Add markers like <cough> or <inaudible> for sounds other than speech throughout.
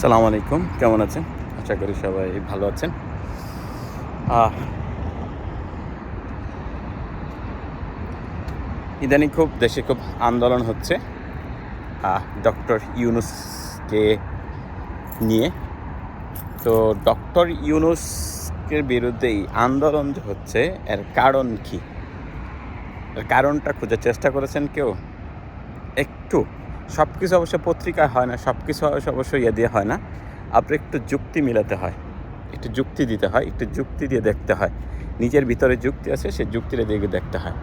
সালাম আলাইকুম। কেমন আছেন? আশা করি সবাই ভালো আছেন। ইদানিং খুব, দেশে খুব আন্দোলন হচ্ছে। ডক্টর ইউনুসকে নিয়ে। তো ডক্টর ইউনুসের বিরুদ্ধে এই আন্দোলন যে হচ্ছে, এর কারণ কি? এর কারণটা খোঁজার চেষ্টা করেছেন কেউ? একটু সব কিছু অবশ্য পত্রিকায় হয় না সব কিছু অবশ্য ইয়ে দিয়ে হয় না। আপনার একটু যুক্তি মিলাতে হয়, একটু যুক্তি দিতে হয়, একটু যুক্তি দিয়ে দেখতে হয়। নিজের ভিতরে যুক্তি আছে, সে যুক্তিটা দিয়ে দেখতে হয়।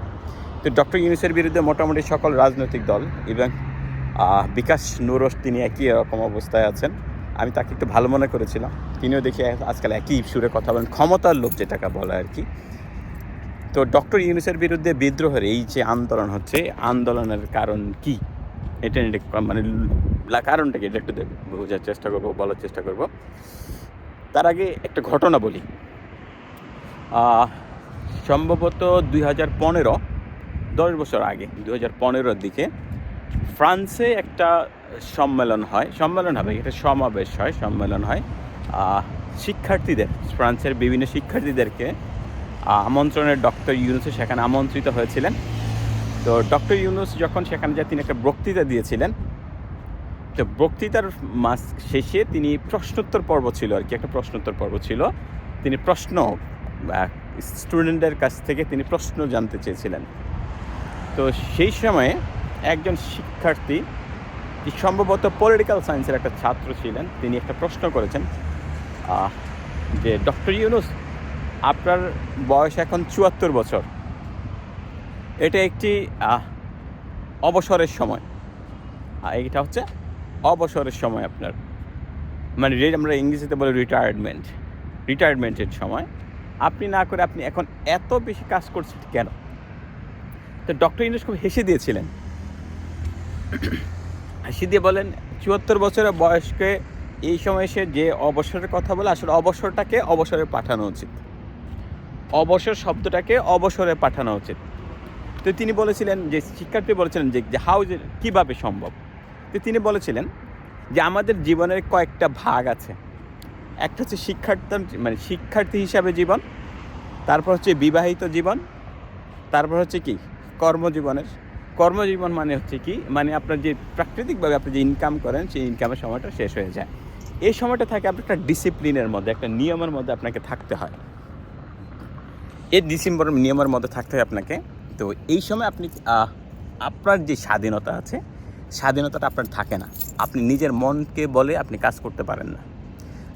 তো ডক্টর ইউনুসের বিরুদ্ধে মোটামুটি সকল রাজনৈতিক দল এবং বিকাশ নুরস তিনি একই রকম অবস্থায় আছেন। আমি তাকে একটু ভালো মনে করেছিলাম। তিনিও দেখি আজকাল একই সুরে কথা বলেন, ক্ষমতার লোক যেটাকে বলে আর কি। তো ডক্টর ইউনুসের বিরুদ্ধে বিদ্রোহের এই যে আন্দোলন হচ্ছে আন্দোলনের কারণ কি? এটা মানে কারণটা কি? এটা একটু বোঝার চেষ্টা করব, বলার চেষ্টা করব। তার আগে একটা ঘটনা বলি। সম্ভবত দুই হাজার পনেরো, দশ বছর আগে, দুই হাজার পনেরোর দিকে ফ্রান্সে একটা সম্মেলন হয়। সম্মেলন হবে, এটা সমাবেশ হয়, সম্মেলন হয়। শিক্ষার্থীদের, ফ্রান্সের বিভিন্ন শিক্ষার্থীদেরকে আমন্ত্রণের ডক্টর ইউনুসে সেখানে আমন্ত্রিত হয়েছিলেন। তো ডক্টর ইউনুস যখন সেখানে যায়, তিনি একটা বক্তৃতা দিয়েছিলেন। তো বক্তৃতার মাস শেষে তিনি প্রশ্নোত্তর পর্ব ছিল আর কি, একটা প্রশ্নোত্তর পর্ব ছিল। তিনি প্রশ্ন স্টুডেন্টদের কাছ থেকে তিনি প্রশ্ন জানতে চেয়েছিলেন। তো সেই সময়ে একজন শিক্ষার্থী সম্ভবত পলিটিক্যাল সায়েন্সের একটা ছাত্র ছিলেন, তিনি একটা প্রশ্ন করেছেন যে, ডক্টর ইউনুস, আপনার বয়স এখন চুয়াত্তর বছর। এটা একটি অবসরের সময়। এইটা হচ্ছে অবসরের সময় আপনার। মানে আমরা ইংরেজিতে বলি রিটায়ারমেন্ট রিটায়ারমেন্টের সময়। আপনি না করে আপনি এখন এত বেশি কাজ করছেন কেন? তো ডক্টর ইউনুস খুব হেসে দিয়েছিলেন। হেসে দিয়ে বলেন, চুয়াত্তর বছরের বয়সকে এই সময় সে যে অবসরের কথা বলে, আসলে অবসরটাকে অবসরে পাঠানো উচিত। অবসর শব্দটাকে অবসরে পাঠানো উচিত। তো তিনি বলেছিলেন যে, শিক্ষার্থী বলেছিলেন যে হাউ কীভাবে সম্ভব? তো তিনি বলেছিলেন যে, আমাদের জীবনের কয়েকটা ভাগ আছে। একটা হচ্ছে শিক্ষার্থী মানে শিক্ষার্থী হিসাবে জীবন, তারপর হচ্ছে বিবাহিত জীবন, তারপর হচ্ছে কি, কর্মজীবনের। কর্মজীবন মানে হচ্ছে কি মানে আপনার যে প্রাকৃতিকভাবে আপনি যে ইনকাম করেন, সেই ইনকামের সময়টা শেষ হয়ে যায়। এই সময়টা থাকে আপনার একটা ডিসিপ্লিনের মধ্যে, একটা নিয়মের মধ্যে আপনাকে থাকতে হয়। এই ডিসেম্বর নিয়মের মধ্যে থাকতে হয় আপনাকে তো এই সময় আপনি আপনার যে স্বাধীনতা আছে, স্বাধীনতাটা আপনার থাকে না। আপনি নিজের মনকে বলে আপনি কাজ করতে পারেন না।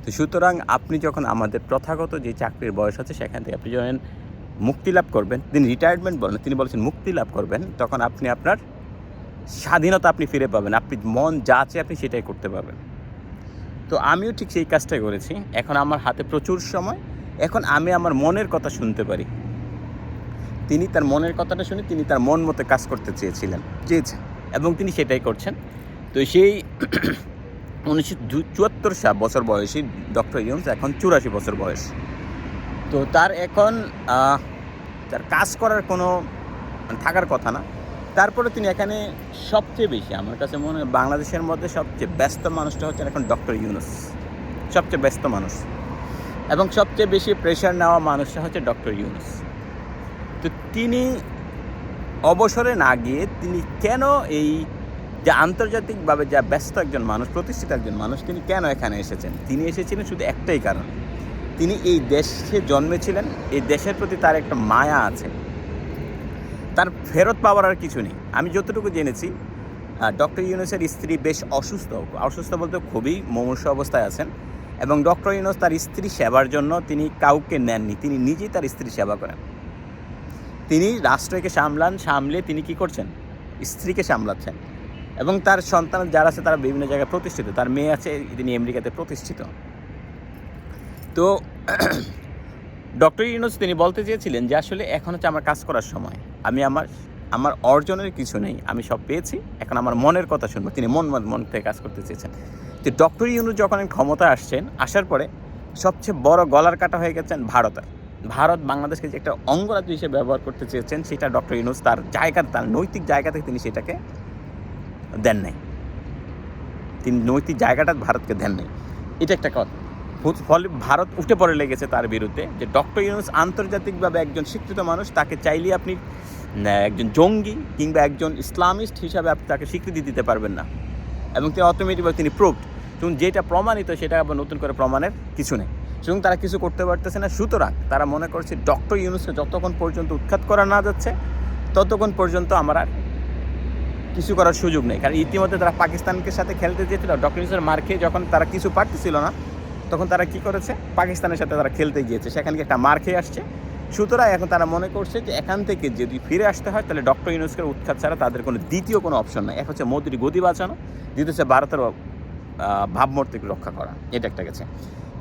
তো সুতরাং আপনি যখন আমাদের প্রথাগত যে চাকরির বয়স আছে, সেখান থেকে আপনি যখন মুক্তি লাভ করবেন তিনি রিটায়ারমেন্ট বলেন, তিনি বলেছেন মুক্তি লাভ করবেন, তখন আপনি আপনার স্বাধীনতা আপনি ফিরে পাবেন। আপনি মন যা আছে আপনি সেটাই করতে পারবেন। তো আমিও ঠিক সেই কাজটাই করেছি। এখন আমার হাতে প্রচুর সময়। এখন আমি আমার মনের কথা শুনতে পারি। তিনি তার মনের কথাটা শুনে তিনি তার মন মতো কাজ করতে চেয়েছিলেন, চেয়েছেন এবং তিনি সেটাই করছেন। তো সেই <clears throat> উনিশশো চুয়াত্তর সা বছর বয়সী ডক্টর ইউনুস এখন চুরাশি বছর বয়স। তো তার এখন তার কাজ করার কোনো মানে থাকার কথা না। তারপরে তিনি এখানে সবচেয়ে বেশি, আমার কাছে মনে হয় বাংলাদেশের মধ্যে সবচেয়ে ব্যস্ত মানুষটা হচ্ছেন এখন ডক্টর ইউনুস। সবচেয়ে ব্যস্ত মানুষ। এবং সবচেয়ে বেশি প্রেশার নেওয়া মানুষটা হচ্ছে ডক্টর ইউনুস। তো তিনি অবসরে না গিয়ে তিনি কেন এই যে আন্তর্জাতিকভাবে যা ব্যস্ত একজন মানুষ, প্রতিষ্ঠিত একজন মানুষ, তিনি কেন এখানে এসেছেন? তিনি এসেছিলেন শুধু একটাই কারণ। তিনি এই দেশে জন্মেছিলেন, এই দেশের প্রতি তার একটা মায়া আছে। তার ফেরত পাওয়ার আর কিছু নেই। আমি যতটুকু জেনেছি ডক্টর ইউনুসের স্ত্রী বেশ অসুস্থ। অসুস্থ বলতে খুবই মুমূর্ষ অবস্থায় আছেন এবং ডক্টর ইউনুস তার স্ত্রী সেবার জন্য তিনি কাউকে নেননি। তিনি নিজেই তার স্ত্রী সেবা করেন। তিনি রাষ্ট্রকে সামলান, সামলে তিনি কি করছেন? স্ত্রীকে সামলাচ্ছেন। এবং তার সন্তান যারা আছে তারা বিভিন্ন জায়গায় প্রতিষ্ঠিত। তার মেয়ে আছে, তিনি আমেরিকাতে প্রতিষ্ঠিত। তো <clears throat> ডক্টর ইউনুস তিনি বলতে চেয়েছিলেন যে, আসলে এখন হচ্ছে আমার কাজ করার সময়। আমি আমার আমার অর্জনের কিছু নেই। আমি সব পেয়েছি। এখন আমার মনের কথা শুনব। তিনি মন মন থেকে কাজ করতে চেয়েছেন। তো ডক্টর ইউনুস যখন ক্ষমতা আসছেন, আসার পরে সবচেয়ে বড় গলার কাটা হয়ে গেছেন ভারতের। ভারত বাংলাদেশকে যে একটা অঙ্গরাজ্য হিসেবে ব্যবহার করতে চেয়েছেন, সেটা ডক্টর ইউনুস তার জায়গা, তার নৈতিক জায়গা থেকে তিনি সেটাকে দেন নাই। তিনি নৈতিক জায়গাটা ভারতকে দেন নাই। এটা একটা কথা। ফলে ভারত উঠে পড়ে লেগেছে তার বিরুদ্ধে যে ডক্টর ইউনুস আন্তর্জাতিকভাবে একজন শিক্ষিত মানুষ, তাকে চাইলে আপনি একজন জঙ্গি কিংবা একজন ইসলামিস্ট হিসাবে আপনি তাকে স্বীকৃতি দিতে পারবেন না। এবং তিনি অটোমেটিকভাবে তিনি প্রুভড এবং যেটা প্রমাণিত, সেটা আবার নতুন করে প্রমাণের কিছু নেই। এবং তারা কিছু করতে পারতেছে না। সুতরাং তারা মনে করছে, ডক্টর ইউনুসকে যতক্ষণ পর্যন্ত উৎখাত করা না যাচ্ছে, ততক্ষণ পর্যন্ত আমার আর কিছু করার সুযোগ নেই। কারণ ইতিমধ্যে তারা পাকিস্তানকে সাথে খেলতে যেছিল ডক্টর ইউনুসের মার খেয়ে যখন তারা কিছু পারতেছিল না, তখন তারা কি করেছে? পাকিস্তানের সাথে তারা খেলতে গিয়েছে। সেখানে একটা মার খেয়ে আসছে। সুতরাং এখন তারা মনে করছে যে এখান থেকে যদি ফিরে আসতে হয়, তাহলে ডক্টর ইউনুসকে উৎখাত ছাড়া তাদের কোনো দ্বিতীয় কোনো অপশন নাই। এক হচ্ছে মোদির গদি বাঁচানো, দ্বিতীয় হচ্ছে ভারতের ভাবমূর্তিকে রক্ষা করা। এটা একটা গেছে।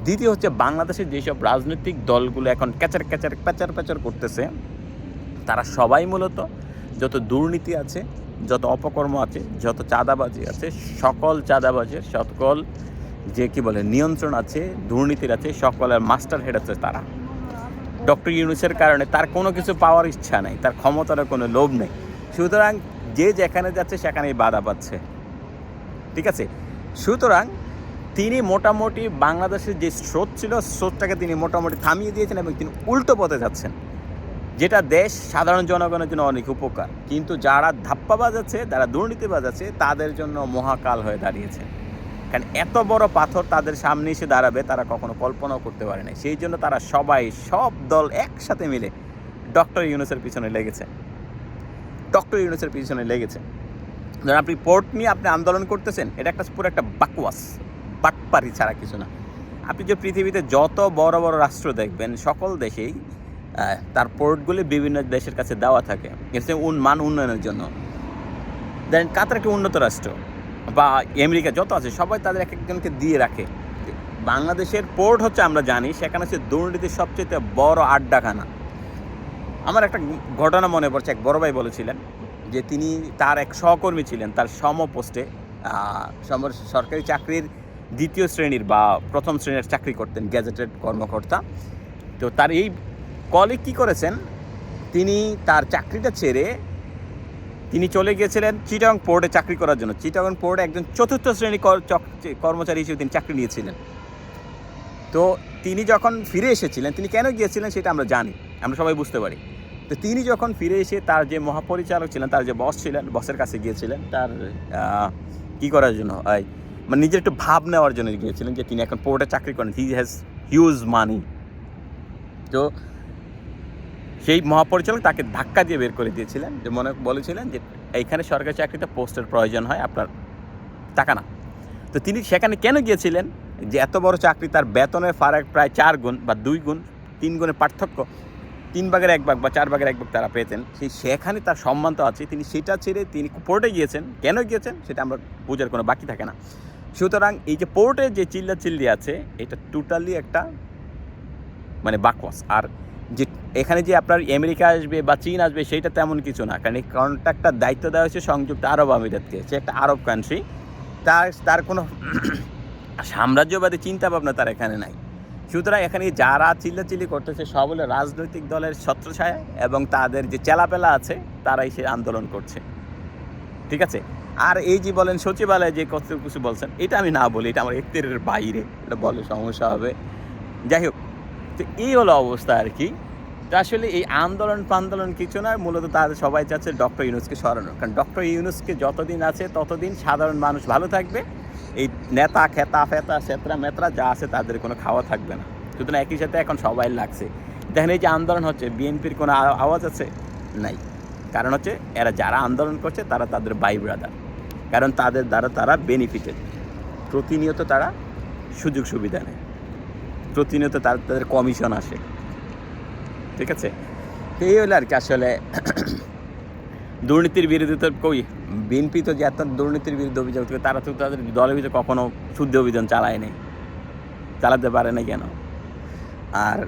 দ্বিতীয় হচ্ছে বাংলাদেশের যেসব রাজনৈতিক দলগুলো এখন ক্যাচার ক্যাচার প্যাচার প্যাচার করতেছে, তারা সবাই মূলত যত দুর্নীতি আছে, যত অপকর্ম আছে, যত চাঁদাবাজি আছে, সকল চাঁদাবাজের সকল যে কি বলে নিয়ন্ত্রণ আছে, দুর্নীতির আছে, সকলের মাস্টার হেড আছে তারা। ডক্টর ইউনুসের কারণে তার কোনো কিছু পাওয়ার ইচ্ছা নেই, তার ক্ষমতার কোনো লোভ নেই। সুতরাং যে যেখানে যাচ্ছে সেখানেই বাধা পাচ্ছে। ঠিক আছে? সুতরাং তিনি মোটামুটি বাংলাদেশের যে স্রোত ছিল, স্রোতটাকে তিনি মোটামুটি থামিয়ে দিয়েছেন এবং তিনি উল্টো পথে যাচ্ছেন। যেটা দেশ সাধারণ জনগণের জন্য অনেক উপকার। কিন্তু যারা ধাপ্পা বাজাচ্ছে, যারা দুর্নীতি বাজাচ্ছে, তাদের জন্য মহাকাল হয়ে দাঁড়িয়েছে। কারণ এত বড় পাথর তাদের সামনে এসে দাঁড়াবে, তারা কখনো কল্পনাও করতে পারে না সেই জন্য তারা সবাই, সব দল একসাথে মিলে ডক্টর ইউনুসের পিছনে লেগেছে। ডক্টর ইউনুসের পিছনে লেগেছে। ধরেন আপনি পোর্ট নিয়ে আপনি আন্দোলন করতেছেন, এটা একটা পুরো একটা বাকওয়াস। বাটপারি ছাড়া কিছু না। আপনি যে পৃথিবীতে যত বড় বড় রাষ্ট্র দেখবেন, সকল দেশেই তার পোর্টগুলি বিভিন্ন দেশের কাছে দেওয়া থাকে। উন, মান উন্নয়নের জন্য। দেন কাতার একটা উন্নত রাষ্ট্র বা আমেরিকা যত আছে, সবাই তাদের এক একজনকে দিয়ে রাখে। বাংলাদেশের পোর্ট হচ্ছে, আমরা জানি, সেখানে হচ্ছে দুর্নীতির সবচেয়ে বড় আড্ডাখানা। আমার একটা ঘটনা মনে পড়ছে, এক বড় ভাই বলেছিলেন যে তিনি তার এক সহকর্মী ছিলেন, তার সম পোস্টে সরকারি চাকরির দ্বিতীয় শ্রেণির বা প্রথম শ্রেণির চাকরি করতেন গ্যাজেটেড কর্মকর্তা। তো তার এই কলে কী করেছেন? তিনি তার চাকরিটা ছেড়ে তিনি চলে গিয়েছিলেন চিটাগং পোর্টে চাকরি করার জন্য। চিটাগং পোর্টে একজন চতুর্থ শ্রেণি কর্মচারী হিসেবে তিনি চাকরি নিয়েছিলেন। তো তিনি যখন ফিরে এসেছিলেন, তিনি কেন গিয়েছিলেন সেটা আমরা জানি, আমরা সবাই বুঝতে পারি। তো তিনি যখন ফিরে এসে তার যে মহাপরিচালক ছিলেন, তার যে বস ছিলেন বসের কাছে গিয়েছিলেন, তার কি করার জন্য? মানে নিজের একটু ভাব নেওয়ার জন্য গিয়েছিলেন যে তিনি এখন পোর্টে চাকরি করেন। হি হ্যাজ হিউজ মানি তো সেই মহাপরিচালক তাকে ধাক্কা দিয়ে বের করে দিয়েছিলেন যে মনে বলেছিলেন যে এইখানে সরকারি চাকরিতে পোস্টের প্রয়োজন হয়, আপনার টাকা না। তো তিনি সেখানে কেন গিয়েছিলেন? যে এত বড় চাকরি, তার বেতনের ফারাক প্রায় চার গুণ বা দুই গুণ, তিন গুণের পার্থক্য, তিন ভাগের এক ভাগ বা চার ভাগের এক ভাগ তারা পেতেন। সেই সেখানে তার সম্মান তো আছে, তিনি সেটা ছেড়ে তিনি পোর্টে গিয়েছেন। কেন গিয়েছেন? সেটা আমরা বোঝার কোনো বাকি থাকে না। সুতরাং এই যে পোর্টে যে চিল্লা চিল্লি আছে, এটা টোটালি একটা মানে বাকওয়াস। আর যে এখানে যে আপনার আমেরিকা আসবে বা চীন আসবে সেইটা তেমন কিছু না। কারণ এই কন্ট্রাক্টটার দায়িত্ব দেওয়া হয়েছে সংযুক্ত আরব আমিরাতকে। সে একটা আরব কান্ট্রি তার তার কোনো <clears throat> সাম্রাজ্যবাদী চিন্তা ভাবনা তার এখানে নাই। সুতরাং এখানে যারা চিল্লাচিল্লি করতেছে, সব হলো রাজনৈতিক দলের ছত্রছায়া এবং তাদের যে চেলাপেলা আছে, তারাই সে আন্দোলন করছে। ঠিক আছে? আর এই যে বলেন সচিবালয়ে যে কত কিছু বলছেন, এটা আমি না বলি, এটা আমার এক্তের বাইরে, এটা বলে সমস্যা হবে। যাই হোক, তো এই হলো অবস্থা আর কি। তো আসলে এই আন্দোলন পান্দোলন কিছু না মূলত তাদের সবাই চাচ্ছে ডক্টর ইউনুসকে সরানো কারণ ডক্টর ইউনুসকে যতদিন আছে, ততদিন সাধারণ মানুষ ভালো থাকবে। এই নেতা, খেতা, ফেতা, সেতরা, মেতরা যা আছে তাদের কোনো খাওয়া থাকবে না। সুতরাং একই সাথে এখন সবাই লাগছে। দেখেন এই যে আন্দোলন হচ্ছে, বিএনপির কোনো আওয়াজ আছে? নাই। কারণ হচ্ছে, এরা যারা আন্দোলন করছে, তারা তাদের বাই ব্রাদার কারণ তাদের দ্বারা তারা বেনিফিটেড প্রতিনিয়ত তারা সুযোগ সুবিধা নেয়। প্রতিনিয়ত তার, তাদের কমিশন আসে। ঠিক আছে? তো এই হলো আর কি আসলে <clears throat> দুর্নীতির বিরুদ্ধে তো কই, বিএনপি তো যে এত দুর্নীতির বিরুদ্ধে অভিযোগ থেকে তারা তো তাদের দলের ভিতরে কখনো শুদ্ধ অভিযান চালায় চালায়নি চালাতে পারে না কেন? আর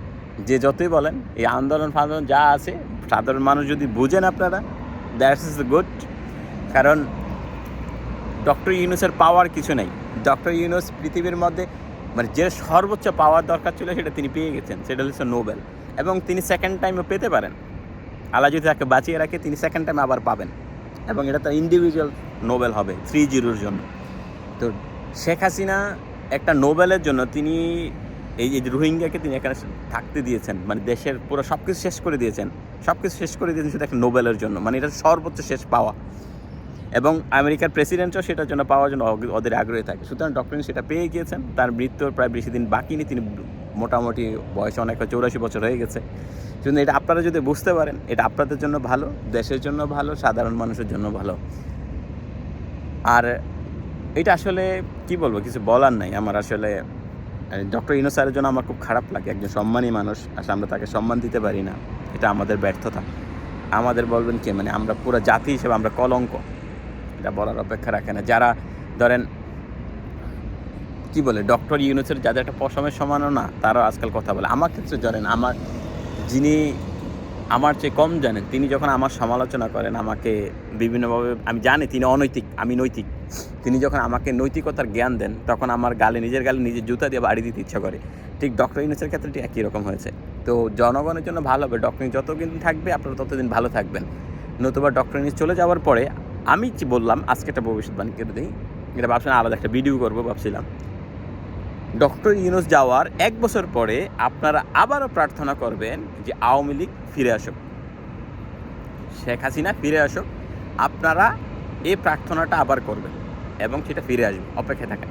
যে যতই বলেন, এই আন্দোলন ফান্দোলন যা আছে, সাধারণ মানুষ যদি বুঝেন আপনারা দ্যাটস ইজ গুড কারণ ডক্টর ইউনুসের পাওয়ার কিছু নেই। ডক্টর ইউনুস পৃথিবীর মধ্যে মানে যে সর্বোচ্চ পাওয়ার দরকার ছিল সেটা তিনি পেয়ে গেছেন, সেটা হচ্ছে নোবেল। এবং তিনি সেকেন্ড টাইমও পেতে পারেন। আল্লাহ যদি তাকে বাঁচিয়ে রাখে, তিনি সেকেন্ড টাইম আবার পাবেন। এবং এটা তার ইন্ডিভিজুয়াল নোবেল হবে থ্রি জিরোর জন্য। তো শেখ হাসিনা একটা নোবেলের জন্য তিনি, এই যে রোহিঙ্গাকে তিনি এখানে থাকতে দিয়েছেন মানে দেশের পুরো সব কিছু শেষ করে দিয়েছেন সব কিছু শেষ করে দিয়েছেন শুধু একটা নোবেলের জন্য মানে এটা সর্বোচ্চ শেষ পাওয়া। এবং আমেরিকার প্রেসিডেন্টও সেটার জন্য পাওয়ার জন্য ওদের আগ্রহী থাকে। সুতরাং ডক্টর সেটা পেয়ে গিয়েছেন। তার মৃত্যুর প্রায় বেশি দিন বাকি নেই। তিনি মোটামুটি বয়সে অনেক চৌরাশি বছর হয়ে গেছে। কিন্তু এটা আপনারা যদি বুঝতে পারেন, এটা আপনাদের জন্য ভালো, দেশের জন্য ভালো, সাধারণ মানুষের জন্য ভালো। আর এটা আসলে কি বলব, কিছু বলার নাই। আমার আসলে ডক্টর ইনো স্যারের জন্য আমার খুব খারাপ লাগে। একজন সম্মানী মানুষ, আসলে আমরা তাকে সম্মান দিতে পারি না। এটা আমাদের ব্যর্থতা। আমাদের বলবেন কি? মানে আমরা পুরো জাতি হিসেবে আমরা কলঙ্ক। এটা বলার অপেক্ষা রাখে না। যারা ধরেন, কি বলে, ডক্টর ইউনুসের যাদের একটা পশমের সমানও না, তারাও আজকাল কথা বলে। আমার ক্ষেত্রে জানেন আমার, যিনি আমার চেয়ে কম জানেন, তিনি যখন আমার সমালোচনা করেন, আমাকে বিভিন্নভাবে, আমি জানি তিনি অনৈতিক, আমি নৈতিক। তিনি যখন আমাকে নৈতিকতার জ্ঞান দেন, তখন আমার গালে, নিজের গালে নিজের জুতা দিয়ে বাড়ি দিতে ইচ্ছা করে। ঠিক ডক্টর ইউনুসের ক্ষেত্রে একই রকম হয়েছে। তো জনগণের জন্য ভালো হবে। ডক্টর যতদিন থাকবে, আপনারা ততদিন ভালো থাকবেন। নতুবা ডক্টর ইউনুস চলে যাওয়ার পরে আমি কি বললাম, আজকে একটা ভবিষ্যৎবাণী করে দিই। এটা ভাবছিলাম আলাদা একটা ভিডিও করব, ভাবছিলাম। ডক্টর ইউনুস যাওয়ার এক বছর পরে আপনারা আবারও প্রার্থনা করবেন যে আওয়ামী লীগ ফিরে আসুক। শেখ হাসিনা ফিরে আসুক। আপনারা এই প্রার্থনাটা আবার করবেন এবং সেটা ফিরে আসবে, অপেক্ষায় থাকেন।